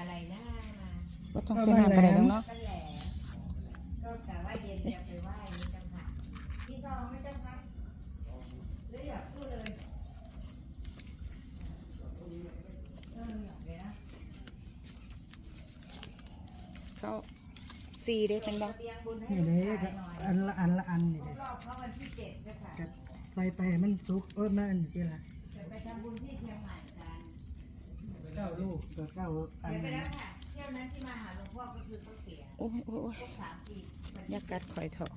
อะไรนะมาว่าต้องเส้นน้ำไปไหนแล้วเนาะก็แหละก็กะว่าเย็นจะไปไหว้นี่จังค่ะพี่ซองไม่จังค่ะหรืออยากพูดเลยเอออยากเลยนะเขาซีเด้เป็นบ่เตียงบุญให้นี่ลูเด้กก็ชายหน่อยอันละอันละอันนี่ครเด้บรอบเขาวันที่เจ็ดนะคะก็ใส่ไปให้มันสุกเออมันนี่ล่ะจะไปทำบุญที่เชียงใหม่ กันเก้าลูกก็เก้าอันเสียไปแล้วค่ะเที่ยวนั้นที่มาหาหลวงพ่อก็คือเขาเสียโอ้ยโอ้ยโอ้ยครบสามปีอยากัดข่อยเถอะ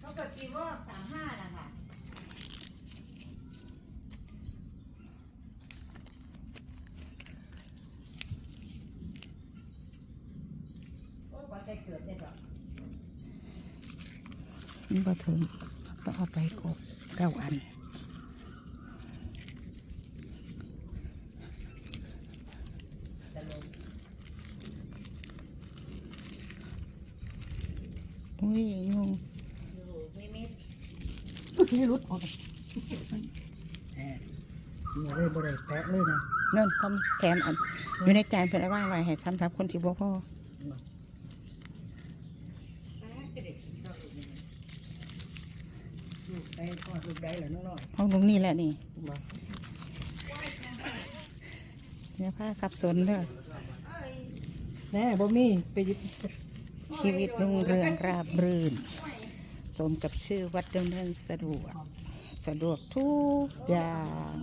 เขาเกิดปีวอกสามห้านะคะโอ้ยกว่าจะเกิดได้หรอกมันบ่ถึงต้องเอาไปกบเก้าอัน จะลง อุ้ยยุงนี่รุดออกแหมนี่เลยบ่ได้แตะเลยนะนั่นเขาแถมอันอยู่ในจานเพื่อนว่างไว้ให้ซ้ำทับคนที่บ่พอแป๊กกระเด็กกินข้าวอยู่นี่ลูกได้ทอห้องตรงนี้แหละนี่เนี่ยผ้าสับสนเด้อแน่บ่มีไปยิบ ชีวิตรุ่งเรืองราบรื่น สมกับชื่อวัดดำเนินสะดวก สะดวกทุกอย่าง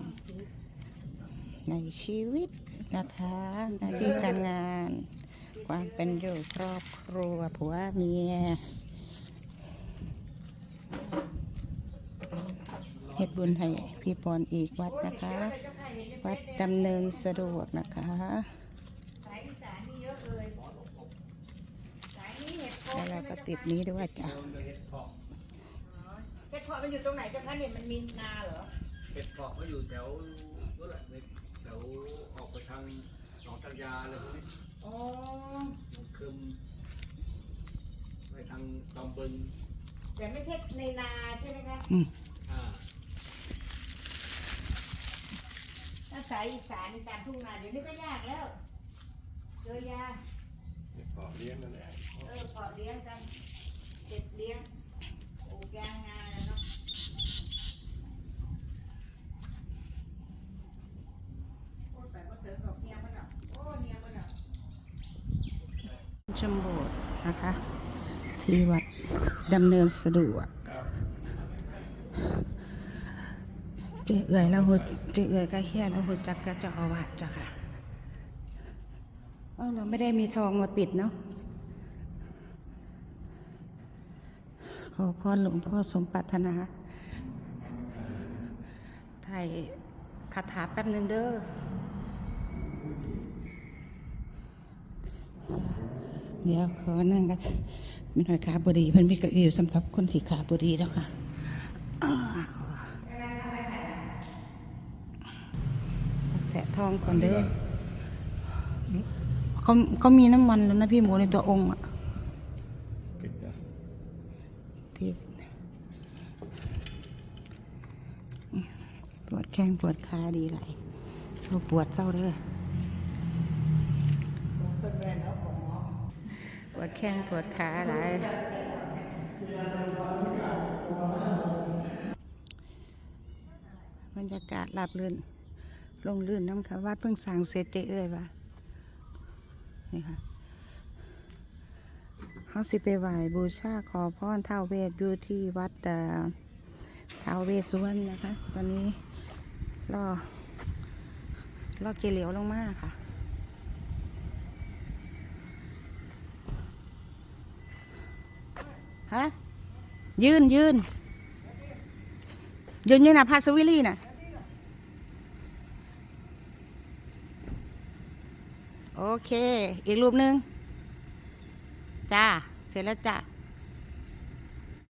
ในชีวิตนะคะหน้าที่การงาน ความเป็นอยู่ครอบครัวผัวเมียเฮ็ดบุญให้พี่ปอนอีกวัดนะคะ วัดดำเนินสะดวกนะคะ สายอีสานนี่เยอะเลยสายนี้เห็ดโค แล้วเราก็ติดนี้ด้วยจ้ะเห็ดเพาะมันอยู่ตรงไหนเจ้าคะเนี่ยมันมีนาเหรอเห็ดเพาะก็อยู่แถวนู้นแหละในแถวออกไปทางหนองตังยาอะไรพวกนี้อ๋อหนองคึมไปทางตองบึงแต่ไม่ใช่ในนาใช่ไหมคะอืมอ่าถ้าสายอีสานในตามทุ่งนาเดี๋ยวนี้ก็ยากแล้วเจอยาเพาะ เลี้ยงนั่นแหละเออเพาะเลี้ยงกันเด็ดเลี้ยงปลูกยางนาแล้วเนาะโอ้แต่ว่าเติมดอกเนียมันอะโอ้เนียมันอะชมโบสถ์นะคะ ที่วัดดำเนินสะดวกเจ๊เอื่อยแล้วหัวเจ๊เอื่อยก็เฮียแล้วหัวจักก็เจะเอาวาดจ้ะค่ะ เออเราไม่ได้มีทองมาปิดเนาะขอพรหลวงพ่อสมปรารถนาถ่ายคาถาแป๊บหนึ่งเด้อเดี๋ยวขอนั่งกันไม่หน่อยขาบดีเพิ่นมีเก้าอี้อยู่สำหรับคนที่ขาบดีแล้วค่ะแตะทองก่อนเด้อ เขาเขามีน้ำมันแล้วนะพี่หมูในตัวองค์อะที่ปวดแข้งปวดขาดีไหลายเศร้าปวดเศร้าเด้อปวดแข้งปวดขาหลายบรรยากาศราบลื่นลงลื่นน้ำค่ะวัดเพิ่งสั่งเสร็จเจ๊เอ้ยว่ะ นี่ค่ะเขาสิไปไหว้บูชาขอพรเท้าเวสอยู่ที่วัดเท้าเวสุวรรณนะคะ ตอนนี้รอรอเจเหลียวลงมาค่ะฮะยืนยืนยืนอยู่นะพาสวิลี่น่ะ โอเค อีกรูปหนึ่งจ้า เสร็จแล้วจ้า